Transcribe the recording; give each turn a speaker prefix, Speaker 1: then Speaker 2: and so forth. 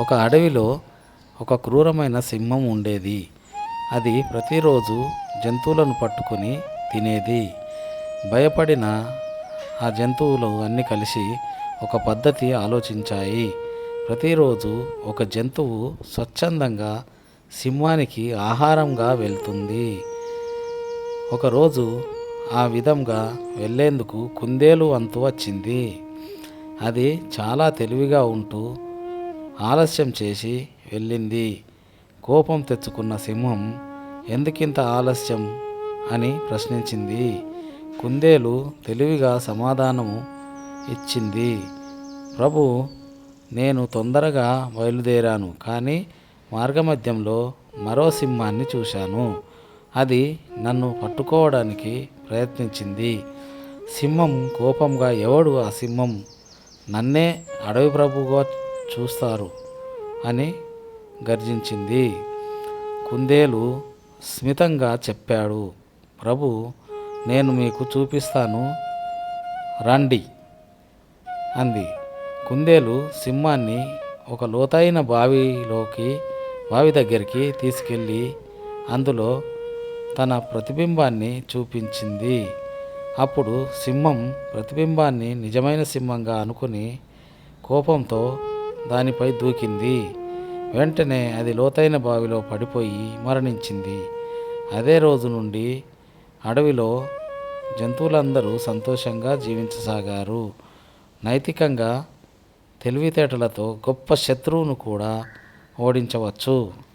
Speaker 1: ఒక అడవిలో ఒక క్రూరమైన సింహం ఉండేది. అది ప్రతిరోజు జంతువులను పట్టుకొని తినేది. భయపడిన ఆ జంతువులు అన్నీ కలిసి ఒక పద్ధతి ఆలోచించాయి. ప్రతిరోజు ఒక జంతువు స్వచ్ఛందంగా సింహానికి ఆహారంగా వెళ్తుంది. ఒకరోజు ఆ విధంగా వెళ్ళేందుకు కుందేలు అంతు వచ్చింది. అది చాలా తెలివిగా ఉంటూ ఆలస్యం చేసి వెళ్ళింది. కోపం తెచ్చుకున్న సింహం ఎందుకింత ఆలస్యం? అని ప్రశ్నించింది. కుందేలు తెలివిగా సమాధానము ఇచ్చింది. ప్రభు నేను తొందరగా బయలుదేరాను కానీ మార్గమధ్యంలో మరో సింహాన్ని చూశాను. అది నన్ను పట్టుకోవడానికి ప్రయత్నించింది. సింహం కోపంగా ఎవడు ఆ సింహం? నన్నే అడవి ప్రభుగా చూస్తారు అని గర్జించింది. కుందేలు స్మితంగా చెప్పాడు ప్రభు నేను మీకు చూపిస్తాను రండి అంది. కుందేలు సింహాన్ని ఒక లోతైన బావిలోకి బావి దగ్గరికి తీసుకెళ్ళి అందులో తన ప్రతిబింబాన్ని చూపించింది. అప్పుడు సింహం ప్రతిబింబాన్ని నిజమైన సింహంగా అనుకుని కోపంతో దానిపై దూకింది. వెంటనే అది లోతైన బావిలో పడిపోయి మరణించింది. అదే రోజు నుండి అడవిలో జంతువులందరూ సంతోషంగా జీవించసాగారు. నైతికంగా తెలివితేటలతో గొప్ప శత్రువును కూడా ఓడించవచ్చు.